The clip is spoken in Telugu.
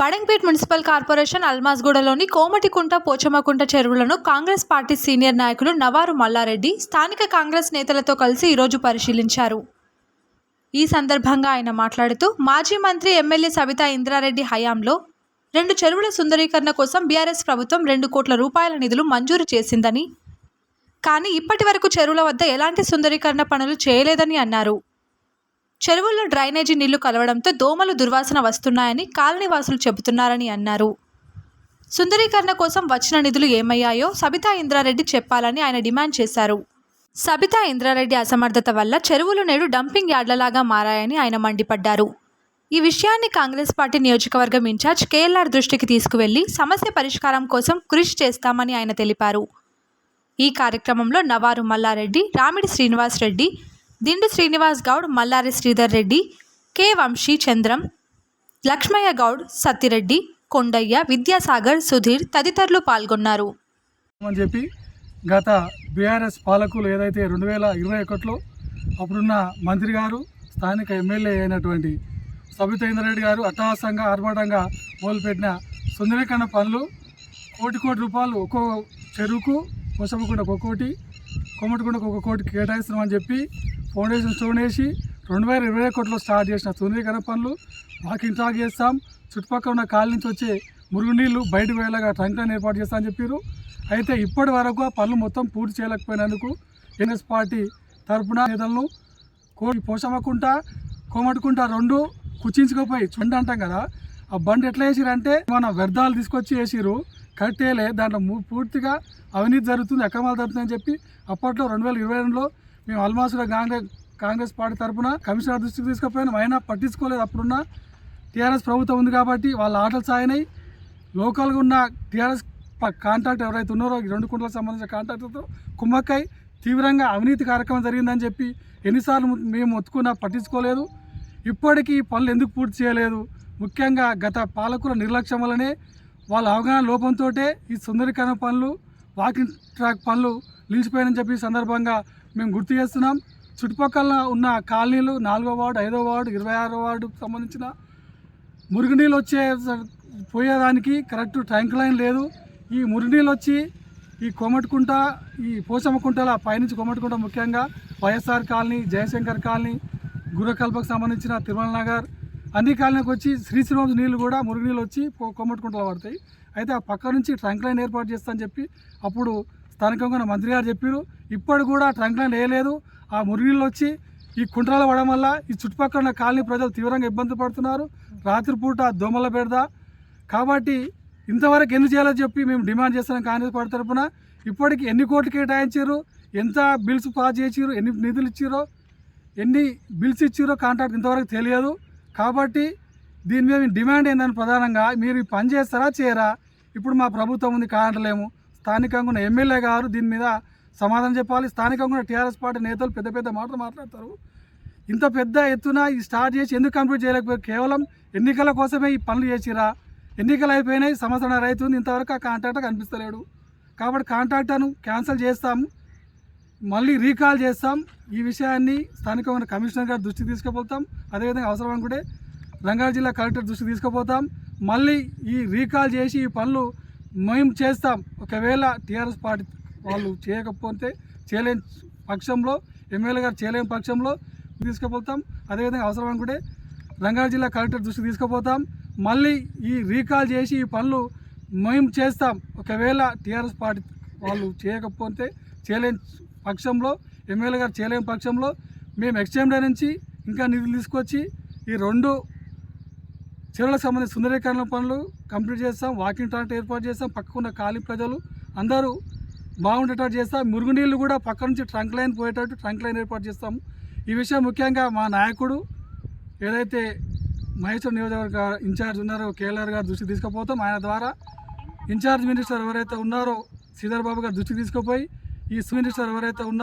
బడంగ్పేట్ మున్సిపల్ కార్పొరేషన్ అల్మాజ్గూడలోని కోమటికుంట పోచమ్మకుంట చెరువులను కాంగ్రెస్ పార్టీ సీనియర్ నాయకులు నవారు మల్లారెడ్డి స్థానిక కాంగ్రెస్ నేతలతో కలిసి ఈరోజు పరిశీలించారు. ఈ సందర్భంగా ఆయన మాట్లాడుతూ మాజీ మంత్రి ఎమ్మెల్యే సవితా ఇంద్రారెడ్డి హయాంలో రెండు చెరువుల సుందరీకరణ కోసం బీఆర్ఎస్ ప్రభుత్వం రెండు కోట్ల రూపాయల నిధులు మంజూరు చేసిందని కానీ ఇప్పటి వరకు చెరువుల వద్ద ఎలాంటి సుందరీకరణ పనులు చేయలేదని అన్నారు. చెరువుల్లో డ్రైనేజీ నీళ్ళు కలవడంతో దోమలు దుర్వాసన వస్తున్నాయని కాలనీవాసులు చెబుతున్నారని అన్నారు. సుందరీకరణ కోసం వచ్చిన నిధులు ఏమయ్యాయో సబితా ఇంద్రారెడ్డి చెప్పాలని ఆయన డిమాండ్ చేశారు. సబితా ఇంద్రారెడ్డి అసమర్థత వల్ల చెరువులు నేడు డంపింగ్ యార్డ్లలాగా మారాయని ఆయన మండిపడ్డారు. ఈ విషయాన్ని కాంగ్రెస్ పార్టీ నియోజకవర్గం ఇన్ఛార్జ్ కేఎల్ఆర్ దృష్టికి తీసుకువెళ్ళి సమస్య పరిష్కారం కోసం కృషి చేస్తామని ఆయన తెలిపారు. ఈ కార్యక్రమంలో నవారు మల్లారెడ్డి రామిడి శ్రీనివాస్ రెడ్డి దిండు శ్రీనివాస్ గౌడ్ మల్లారి శ్రీధర్ రెడ్డి కె వంశీ చంద్రం లక్ష్మయ్య గౌడ్ సత్తిరెడ్డి కొండయ్య విద్యాసాగర్ సుధీర్ తదితరులు పాల్గొన్నారు. అని చెప్పి గత బీఆర్ఎస్ పాలకులు ఏదైతే రెండు వేల ఇరవై ఒకటిలో అప్పుడున్న మంత్రి గారు స్థానిక ఎమ్మెల్యే అయినటువంటి సబితేంద్ర రెడ్డి గారు అట్టహాసంగా ఆర్భాటంగా మొదలుపెట్టిన సుందరీకరణ పనులు కోటి కోటి రూపాయలు ఒక్కో చెరువుకు కొసమకుండా ఒక్కొక్కటి కొమ్మటికొండకు ఒక కోటి కేటాయిస్తున్నాం అని చెప్పి ఫౌండేషన్ స్టోన్ వేసి రెండు వేల ఇరవై కోట్లో స్టార్ట్ చేసిన సుందరీకరణ పనులు వాకింగ్ ట్రాక్ చేస్తాం. చుట్టుపక్కల ఉన్న కాళ్ళ నుంచి వచ్చే మురుగునీళ్ళు బయటకు పోయేలాగా ట్రంక్ లైన్ ఏర్పాటు చేస్తామని చెప్పారు అయితే ఇప్పటి వరకు ఆ పనులు మొత్తం పూర్తి చేయలేకపోయినందుకు ఎన్ఎస్ పార్టీ తరపున నేతలను కోటి పోషమకుంట కోమటుకుంట రెండు కుచించుకుపోయి చుండ అంటాం కదా. ఆ బండి ఎట్లా వేసిరంటే మన వ్యర్థాలు తీసుకొచ్చి వేసిరు కట్టేలే దాంట్లో పూర్తిగా అవినీతి జరుగుతుంది అక్రమాలు జరుగుతుందని చెప్పి అప్పట్లో రెండు వేల ఇరవై రెండులో మేము ఆల్మోస్ట్ కాంగ్రెస్ కాంగ్రెస్ పార్టీ తరపున కమిషనర్ దృష్టికి తీసుకుపోయినాం. అయినా పట్టించుకోలేదు. అప్పుడున్న టీఆర్ఎస్ ప్రభుత్వం ఉంది కాబట్టి వాళ్ళ ఆటలు సాగినాయి. లోకల్గా ఉన్న టీఆర్ఎస్ కాంట్రాక్ట్ ఎవరైతే ఉన్నారో రెండు కుంటలకు సంబంధించిన కాంట్రాక్టర్తో కుమ్మక్కై తీవ్రంగా అవినీతి కార్యక్రమం జరిగిందని చెప్పి ఎన్నిసార్లు మేము ఒత్తుకున్నా పట్టించుకోలేదు. ఇప్పటికీ పనులు ఎందుకు పూర్తి చేయలేదు? ముఖ్యంగా గత పాలకుల నిర్లక్ష్యం వల్లనే వాళ్ళ అవగాహన లోపంతో ఈ సుందరీకరణ పనులు వాకింగ్ ట్రాక్ పనులు నిలిచిపోయాయని చెప్పి సందర్భంగా మేము గుర్తు చేస్తున్నాం. చుట్టుపక్కల ఉన్న కాలనీలు నాలుగో వార్డు ఐదో వార్డు ఇరవై ఆరో వార్డుకు సంబంధించిన మురుగునీళ్ళు వచ్చే పోయేదానికి కరెక్ట్ ట్యాంక్ లైన్ లేదు. ఈ మురుగునీళ్ళు వచ్చి ఈ కోమటికుంట ఈ పోచమ్మకుంటల పైనుంచి కోమటికుంట ముఖ్యంగా వైఎస్ఆర్ కాలనీ జయశంకర్ కాలనీ గురకల్పకు సంబంధించిన తిరుమల నగర్ అన్ని కాలనీకి వచ్చి శ్రీశ్రీనివాస్ నీళ్ళు కూడా మురుగునీళ్ళు వచ్చి కొమ్మట్టుకుంటలో పడతాయి. అయితే ఆ పక్క నుంచి ట్రంక్ లైన్ ఏర్పాటు చేస్తా అని చెప్పి అప్పుడు స్థానికంగా మంత్రి గారు చెప్పారు. ఇప్పటి కూడా ట్రంక్ లైన్ వేయలేదు. ఆ మురుగునీళ్ళు వచ్చి ఈ కుంట్రాలు పడడం వల్ల ఈ చుట్టుపక్కల ఉన్న కాలనీ ప్రజలు తీవ్రంగా ఇబ్బంది పడుతున్నారు. రాత్రిపూట దోమల బెడద. కాబట్టి ఇంతవరకు ఎందుకు చేయాలో చెప్పి మేము డిమాండ్ చేస్తున్నాం కాంగ్రెస్ పార్టీ తరఫున. ఇప్పటికి ఎన్ని కోట్లు కేటాయించారు? ఎంత బిల్స్ పాస్ చేసిరు ఎన్ని నిధులు ఇచ్చిరో ఎన్ని బిల్స్ ఇచ్చిరో కాంట్రాక్ట్ ఇంతవరకు తెలియదు. కాబట్టి దీని మీద డిమాండ్ ఏందని ప్రధానంగా మీరు పని చేస్తారా చేయరా? ఇప్పుడు మా ప్రభుత్వం ఉంది కాంటలేము స్థానికంగా ఉన్న ఎమ్మెల్యే గారు దీని మీద సమాధానం చెప్పాలి. స్థానికంగా ఉన్న టీఆర్ఎస్ పార్టీ నేతలు పెద్ద పెద్ద మాటలు మాట్లాడతారు. ఇంత పెద్ద ఎత్తున ఈ స్టార్ట్ చేసి ఎందుకు కంప్లీట్ చేయలేకపోయారు? కేవలం ఎన్నికల కోసమే ఈ పనులు చేసిరా? ఎన్నికలు అయిపోయినాయి సంవత్సరం రైతుంది ఇంతవరకు ఆ కాంట్రాక్టర్ కనిపిస్తలేడు. కాబట్టి కాంట్రాక్టర్ను క్యాన్సిల్ చేస్తాము. మళ్ళీ రీకాల్ చేస్తాం. ఈ విషయాన్ని స్థానికమైన కమిషనర్ గారి దృష్టికి తీసుకుపోతాం. అదేవిధంగా అవసరం అనుకుంటే రంగారెడ్డి జిల్లా కలెక్టర్ దృష్టికి తీసుకుపోతాం. మళ్ళీ ఈ రీకాల్ చేసి ఈ పనులు మేము చేస్తాం. ఒకవేళ టీఆర్ఎస్ పార్టీ వాళ్ళు చేయకపోతే చేయలేని పక్షంలో ఎమ్మెల్యే గారు చేయలేని పక్షంలో తీసుకుపోతాం. అదేవిధంగా అవసరం అనుకుంటే రంగారెడ్డి జిల్లా కలెక్టర్ దృష్టికి తీసుకుపోతాం. మళ్ళీ ఈ రీకాల్ చేసి ఈ పనులు మేము చేస్తాం. ఒకవేళ టీఆర్ఎస్ పార్టీ వాళ్ళు చేయకపోతే చేయలేని పక్షంలో ఎమ్మెల్యే గారు చేయలేని పక్షంలో మేము ఎక్స్చేంజ్ నుంచి ఇంకా నిధులు తీసుకొచ్చి ఈ రెండు చెరువులకు సంబంధించిన సుందరీకరణ పనులు కంప్లీట్ చేస్తాం వాకింగ్ ట్రాక్ ఏర్పాటు చేస్తాం పక్కకున్న ఖాళీ ప్రజలు అందరూ బాగుండేటట్టు చేస్తాం. మురుగునీళ్ళు కూడా పక్క నుంచి ట్రంక్ లైన్ పోయేటట్టు ట్రంక్ లైన్ ఏర్పాటు చేస్తాం. ఈ విషయం ముఖ్యంగా మా నాయకుడు ఏదైతే మహేశ్వర నియోజకవర్గ ఇన్ఛార్జ్ ఉన్నారో కేఎల్ఆర్ గారు దృష్టికి తీసుకుపోతాం. ఆయన ద్వారా ఇన్ఛార్జ్ మినిస్టర్ ఎవరైతే ఉన్నారో శ్రీధర్ బాబు గారు దృష్టికి తీసుకుపోయి ఈ మినిస్టర్ ఎవరైతే ఉన్నారో